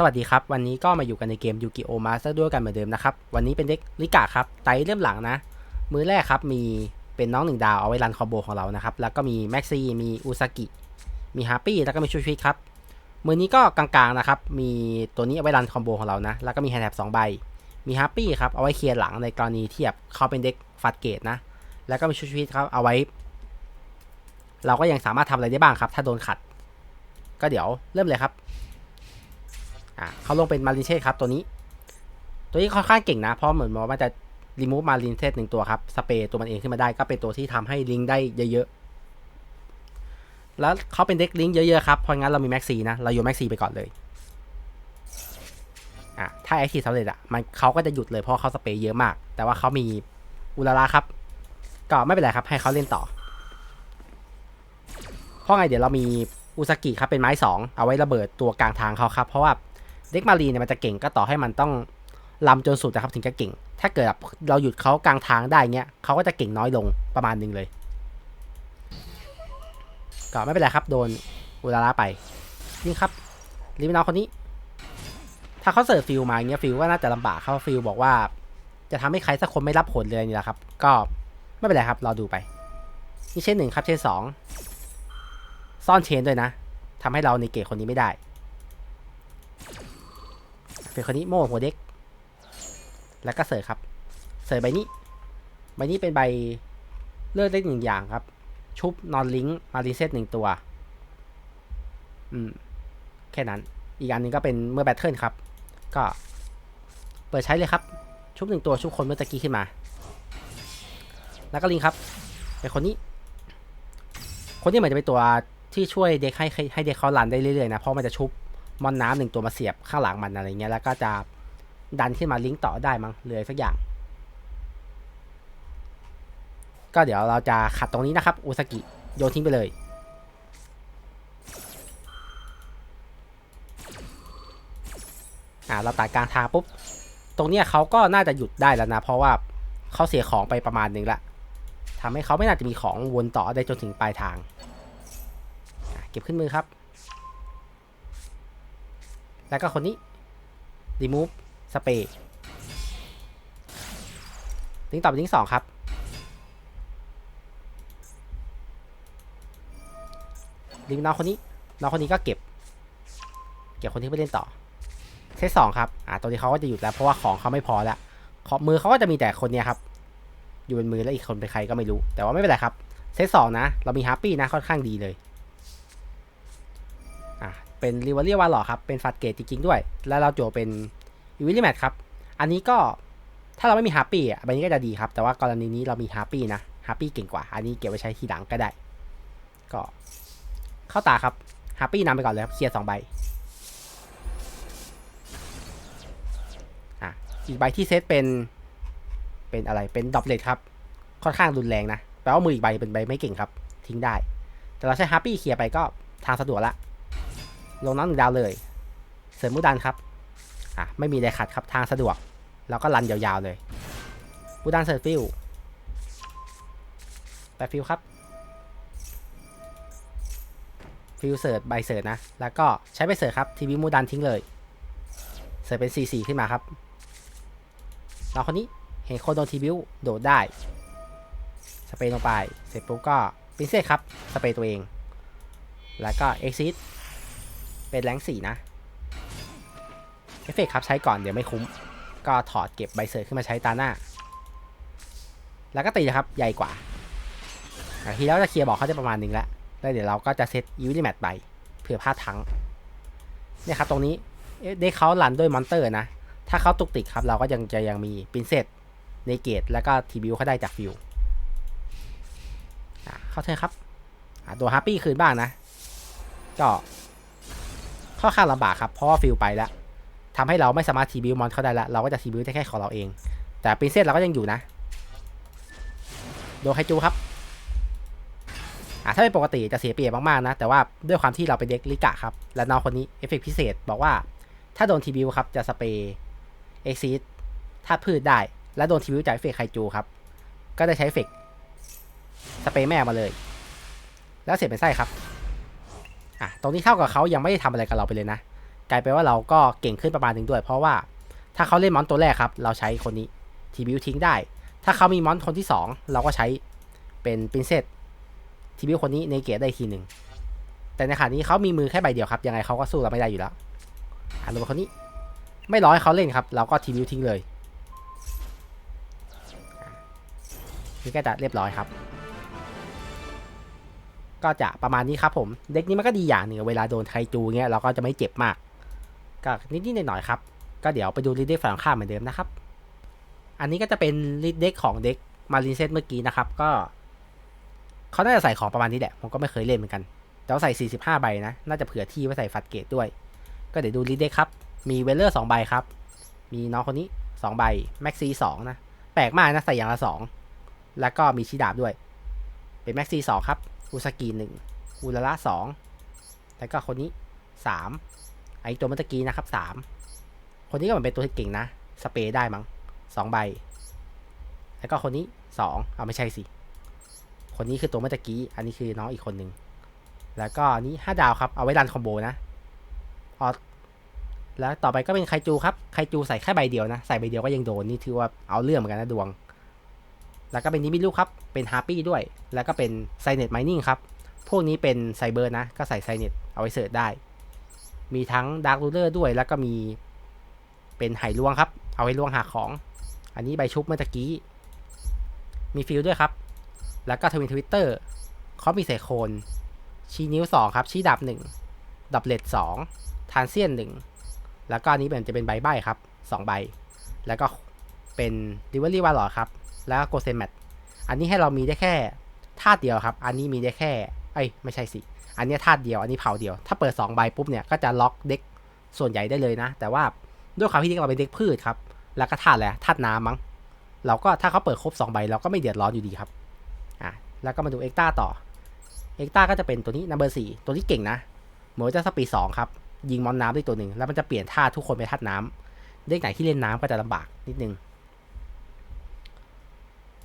สวัสดีครับ วันนี้ก็มาอยู่กันในเกมยูกิโอมาสเตอร์ด้วยกันเหมือนเดิมนะครับ วันนี้เป็นเด็กลิกะครับ ไตเริ่มหลังนะ มือแรกครับมีเป็นน้องหนึ่งดาวเอาไว้รันคอมโบของเรานะครับ แล้วก็มีแม็กซี่มีอุซากิ มีฮาร์ปี้แล้วก็มีชูชิครับ มือนี้ก็กลางๆนะครับ มีตัวนี้เอาไว้รันคอมโบของเรานะ แล้วก็มีแฮนด์แท็บสองใบ มีฮาร์ปี้ครับเอาไว้เคลียร์หลังในกรณีที่แบบเขาเป็นเด็กฟัดเกตนะ แล้วก็มีชูชิครับเอาไว้ เราก็ยังสามารถทำอะไรได้บ้างครับ ถ้าโดนขัด ก็เดี๋ยวเริ่มเลยครับ อะเขาลงเป็นมารินเช่ครับตัวนี้ ตัวนี้ค่อนข้างเก่งนะ เพราะเหมือนว่ามันจะรีมูฟมารินเช่หนึ่งตัวครับ สเปรย์ตัวมันเองขึ้นมาได้ก็เป็นตัวที่ทำให้ลิงได้เยอะๆ แล้วเขาเป็นเด็กลิงเยอะๆครับ เพราะงั้นเรามีแม็กซีนะ เราโยนแม็กซีไปก่อนเลยอะถ้าแอคทีฟสำเร็จอะมันเขาก็จะหยุดเลยเพราะเขาสเปย์เยอะมาก แต่ว่าเขามีอุลาราครับ ก็ไม่เป็นไรครับ ให้เขาเล่นต่อ เพราะไงเดี๋ยวเรามีอุซากิครับเป็นไม้สองเอาไว้ระเบิดตัวกลางทางเขาครับ เพราะว่า เด็กมารีเนี่ยมันจะเก่งก็ต่อให้มันต้องลำจนสุดนะครับถึงจะเก่ง ถ้าเกิดเราหยุดเขากลางทางได้เงี้ยเขาก็จะเก่งน้อยลงประมาณหนึงเลย ก็ไม่เป็นไรครับโดนอุลาระไปนี่ครับลิมินอคนนี้ ถ้าเขาเสิร์ฟฟิลมาเงี้ยฟิลก็น่าจะลำบากเขาฟิลบอกว่า จะทำให้ใครสักคนไม่รับผลเลยนี่แหละครับ ก็ไม่เป็นไรครับรอดูไป นี่เช่นหนึ่งครับเช่นสองซ่อนเชนด้วยนะทำให้เราในเกตคนนี้ไม่ได้ เป็นคนนี้โม่หัวเด็ก แล้วก็เสิร์ฟครับ เสิร์ฟใบนี้ ใบนี้เป็นใบเลือกได้หนึ่งอย่างครับ ชุบนอนลิงก์มารีเซตหนึ่งตัว อืม แค่นั้น อีกอันนึงก็เป็นเมื่อแบทเทิลครับ ก็เปิดใช้เลยครับ ชุบหนึ่งตัวชุบคนเมื่อตะกี้ขึ้นมา แล้วก็ลิงครับ เป็นคนนี้ คนนี้เหมือนจะเป็นตัวที่ช่วยเด็กให้ให้เด็กเขาลันได้เรื่อยๆนะ เพราะมันจะชุบ มอนน้ำหนึ่งตัวมาเสียบข้างหลังมันอะไรเงี้ยแล้วก็จะดันขึ้นมาลิงก์ต่อได้มั้งเลยสักอย่าง ก็เดี๋ยวเราจะขัดตรงนี้นะครับอุซากิโยนทิ้งไปเลยอ่าเราตัดกลางทางปุ๊บ ตรงเนี้ยเขาก็น่าจะหยุดได้แล้วนะ เพราะว่าเขาเสียของไปประมาณหนึ่งละทำให้เขาไม่น่าจะมีของวนต่อได้จนถึงปลายทาง เก็บขึ้นมือครับ แล้วก็คนนี้ remove spray ลิงต่อไปลิงสองครับ ลิงน้องคนนี้ น้องคนนี้ก็เก็บ เก็บคนที่ไปเล่นต่อเซตสองครับอ่าตัวนี้เขาก็จะหยุดแล้วเพราะว่าของเขาไม่พอแล้วขอบมือเขาก็จะมีแต่คนเนี้ยครับ อยู่บนมือแล้วอีกคนเป็นใครก็ไม่รู้ แต่ว่าไม่เป็นไรครับ เซตสองนะ เรามีฮาร์ปี้นะค่อนข้างดีเลย เป็นริวอรี่วาลอครับ เป็นฟัดเกตจริงๆด้วย แล้วเราโจเป็นวิลลี่แมทครับ อันนี้ก็ถ้าเราไม่มีฮาร์ปี้อะอันนี้ก็จะดีครับ แต่ว่ากรณีนี้เรามีฮาร์ปี้นะฮาร์ปี้เก่งกว่า อันนี้เก็บไว้ใช้ทีหลังก็ได้ ก็เข้าตาครับฮาร์ปี้นำไปก่อนเลยครับเคลียร์สองใบอะอีกใบที่เซตเป็นเป็นอะไรเป็นดอปเลตครับ ค่อนข้างรุนแรงนะแปลว่ามืออีกใบเป็นใบไม่เก่งครับ ทิ้งได้ แต่เราใช้ฮาร์ปี้เคลียร์ไปก็ทางสะดวกละ ลงน้ำหนึ่งดาวเลย เสริมมุดันครับ อะ ไม่มีอะไรขัดครับทางสะดวก แล้วก็รันยาวๆเลยมุดันเสิร์ฟฟิลแปดฟิลครับ ฟิลเสิร์ฟใบเสิร์ฟนะ แล้วก็ใช้ใบเสิร์ฟครับ ทีวีมูดันทิ้งเลย เสิร์ฟเป็น 4-4 ขึ้นมาครับ เราคนนี้เห็นโคโดนทีวิวโดดได้ สเปรย์ลงไป เสร็จปุ๊บก็ปินเซ่ครับ สเปรย์ตัวเอง แล้วก็เอ็กซิส เป็นแรงสี่นะเอฟเฟกครับใช้ก่อนเดี๋ยวไม่คุ้ม ก็ถอดเก็บใบเสร์ขึ้นมาใช้ตาหน้า แล้วก็ตีนะครับ ใหญ่กว่าทีแล้วจะเคลียร์บอกเขาจะประมาณหนึงแล้วแล้วเดี๋ยวเราก็จะเซตยูนิแมทไปเผื่อพลาดทั้งเนี่ยครับตรงนี้เอ๊ะได้เขาลันด้วยมอนเตอร์นะ ถ้าเขาตุกติกครับเราก็ยังจะยังมีปินเซตในเกตแล้วก็ทีบิวเขาได้จากฟิวเข้าเถอะครับตัวฮาร์ปี้คืนบ้างนะ ก็ ค่อนข้างลำบากครับเพราะว่าฟิลไปแล้วทำให้เราไม่สามารถทีบิวมอนเขาได้ละเราก็จะทีบิวได้แค่ของเราเอง แต่ปรินเซสเราก็ยังอยู่นะโดไคจูครับอะถ้าเป็นปกติจะเสียเปรียบมากๆนะ แต่ว่าด้วยความที่เราเป็นเด็กลิกะครับ และน้องคนนี้เอฟเฟกพิเศษบอกว่า ถ้าโดนทีบิวครับจะสเปรย์เอ็กซิสธาพืชได้ และโดนทีบิวจากเอฟเฟกไคจูครับ ก็ได้ใช้เอฟเฟกสเปรย์แม่มาเลย แล้วเสร็จเป็นไส้ครับ อะตรงนี้เท่ากับเขายังไม่ได้ทำอะไรกับเราไปเลยนะ กลายเป็นว่าเราก็เก่งขึ้นประมาณหนึ่งด้วย เพราะว่าถ้าเขาเล่นมอนตัวแรกครับ เราใช้คนนี้ทีบิวทิ้งได้ ถ้าเขามีมอนคนที่ 2 เราก็ใช้เป็นปรินเซสทีบิวคนนี้ในเกตได้ทีหนึ่งแต่ในขณะนี้เขามีมือแค่ใบเดียวครับ ยังไงเขาก็สู้เราไม่ได้อยู่แล้วอ่าตัวคนนี้ ไม่ร้อยเขาเล่นครับ เราก็ทีบิวทิ้งเลยนี่ก็จะเรียบร้อยครับ ก็จะประมาณนี้ครับผม เด็กนี้มันก็ดีอย่างหนึ่งเวลาโดนไคจูเงี้ยเราก็จะไม่เจ็บมาก ก็นิดๆหน่อยๆครับ ก็เดี๋ยวไปดูลิดเด็กฝั่งข้ามเหมือนเดิมนะครับ อันนี้ก็จะเป็นลิดเด็กของเด็กมารินเซตเมื่อกี้นะครับ ก็เขาน่าจะใส่ของประมาณนี้แหละ ผมก็ไม่เคยเล่นเหมือนกัน แต่ว่าใส่ 45 ใบนะ น่าจะเผื่อที่ไว้ใส่ฟัดเกตด้วย ก็เดี๋ยวดูลิดเด็กครับ มีเวลเลอร์2ใบครับ มีน้องคนนี้2ใบแม็กซี2นะ แปลกมากนะใส่อย่างละ2แล้วก็มีชีดาบด้วย เป็นแม็กซี2ครับ อุสกีหนึ่งอุลาระสองแล้วก็คนนี้สามไอตัวเมื่อกี้นะครับสามคนนี้ก็เหมือนเป็นตัวที่เก่งนะ สเปรย์ได้มั้งสองใบ แล้วก็คนนี้สองเอาไม่ใช่สิ คนนี้คือตัวเมื่อกี้ อันนี้คือน้องอีกคนหนึ่ง แล้วก็นี้ห้าดาวครับ เอาไว้รันคอมโบนะพอแล้วต่อไปก็เป็นไคจูครับ ไคจูใส่แค่ใบเดียวนะ ใส่ใบเดียวก็ยังโดน นี่ถือว่าเอาเรื่องเหมือนกันนะดวง แล้วก็เป็นนิมิลูกครับ เป็นฮาร์ปี้ด้วย แล้วก็เป็นไซเน็ตไมนิ่งครับ พวกนี้เป็นไซเบอร์นะ ก็ใส่ไซเน็ตเอาไว้เสิร์ชได้ มีทั้งดาร์กรูเลอร์ด้วย แล้วก็มีเป็นไหลวงครับ เอาไว้ลวงหาของ อันนี้ใบชุบเมื่อกี้ มีฟิลด้วยครับ แล้วก็ทวินทวิตเตอร์เขามีเศษโคนชี้นิ้ว 2 ครับ ชี้ดับ 1 ดับเลด2ทานเซียน 1 แล้วก็อันนี้เป็นจะเป็นใบใบครับ 2 ใบ แล้วก็เป็นดิวอรี่วาลอครับ แล้วก็โกเซนแมทอันนี้ให้เรามีได้แค่ธาตุเดียวครับ อันนี้มีได้แค่เอ้ยไม่ใช่สิ อันนี้ธาตุเดียว อันนี้เผาเดียว ถ้าเปิด2ใบปุ๊บเนี่ยก็จะล็อกเด็กส่วนใหญ่ได้เลยนะ แต่ว่าด้วยความที่เด็กเราเป็นเด็กพืชครับ แล้วก็ธาตุอะไรธาตุน้ำมั้ง เราก็ถ้าเขาเปิดครบ2ใบเราก็ไม่เดือดร้อนอยู่ดีครับ อะ แล้วก็มาดูเอ็กต้าต่อ เอ็กต้าก็จะเป็นตัวนี้นัมเบอร์สี่ตัวที่เก่งนะเหมือนจะสปีดสองครับ ยิงมอนน้ำได้ตัวหนึ่งแล้วมันจะเปลี่ยนท่าทุกคนไปนธาตุน้ำเด็กไหนที่เล่นน้ำก็จะลำบากนิดนึง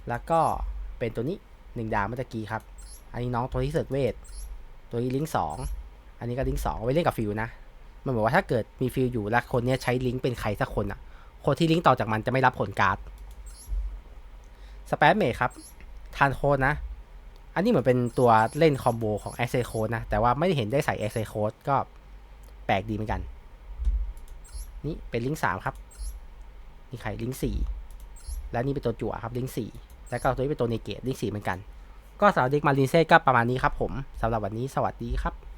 แล้วก็เป็นตัวนี้หนึ่งดาวเมื่อกี้ครับ อันนี้น้องตัวที่เสิร์ชเวท ตัวนี้ลิงก์สองอันนี้ก็ลิงก์สองไว้เล่นกับฟิวนะ มันบอกว่าถ้าเกิดมีฟิวอยู่แล้วคนนี้ใช้ลิงก์เป็นใครสักคนอะ คนที่ลิงก์ต่อจากมันจะไม่รับผลการ์ด สเปซเมทครับ ทานโคนนะ อันนี้เหมือนเป็นตัวเล่นคอมโบของแอคเซโคดนะ แต่ว่าไม่ได้เห็นได้ใส่แอคเซโคดก็แปลกดีเหมือนกัน นี่เป็นลิงก์สามครับ นี่ใครลิงก์สี่แล้วนี่เป็นตัวจั่วครับลิงก์สี่ แล้วก็ตัวนี้เป็นตัวเนเกตลิงก์สี่เหมือนกัน ก็สำหรับเด็กมารินเซ่ก็ประมาณนี้ครับผมสำหรับวันนี้สวัสดีครับ